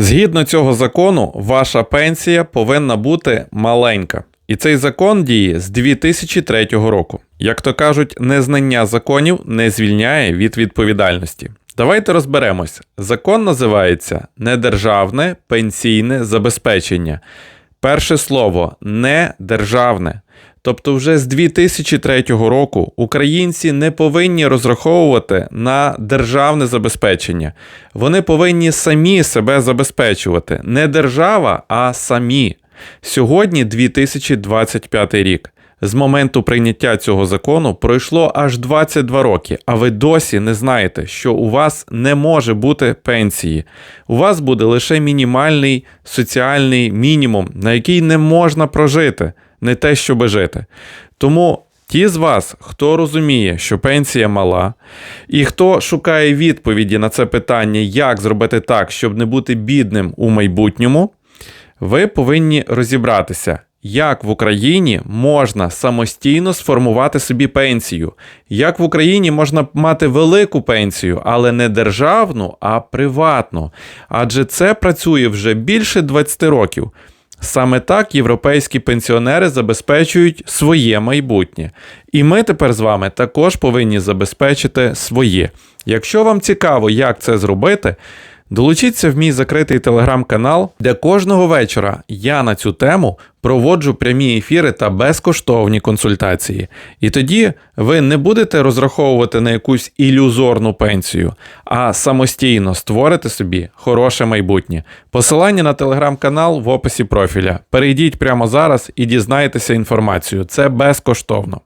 Згідно цього закону, ваша пенсія повинна бути маленька. І цей закон діє з 2003 року. Як то кажуть, незнання законів не звільняє від відповідальності. Давайте розберемось. Закон називається Недержавне пенсійне забезпечення. Перше слово недержавне. Тобто, вже з 2003 року українці не повинні розраховувати на державне забезпечення. Вони повинні самі себе забезпечувати. Не держава, а самі. Сьогодні 2025 рік. З моменту прийняття цього закону пройшло аж 22 роки, а ви досі не знаєте, що у вас не може бути пенсії. У вас буде лише мінімальний соціальний мінімум, на який не можна прожити, не те, щоби жити. Тому ті з вас, хто розуміє, що пенсія мала, і хто шукає відповіді на це питання, як зробити так, щоб не бути бідним у майбутньому, ви повинні розібратися, як в Україні можна самостійно сформувати собі пенсію, як в Україні можна мати велику пенсію, але не державну, а приватну. Адже це працює вже більше 20 років. Саме так європейські пенсіонери забезпечують своє майбутнє. І ми тепер з вами також повинні забезпечити своє. Якщо вам цікаво, як це зробити, долучіться в мій закритий телеграм-канал, де кожного вечора я на цю тему проводжу прямі ефіри та безкоштовні консультації. І тоді ви не будете розраховувати на якусь ілюзорну пенсію, а самостійно створите собі хороше майбутнє. Посилання на телеграм-канал в описі профіля. Перейдіть прямо зараз і дізнайтеся інформацію. Це безкоштовно.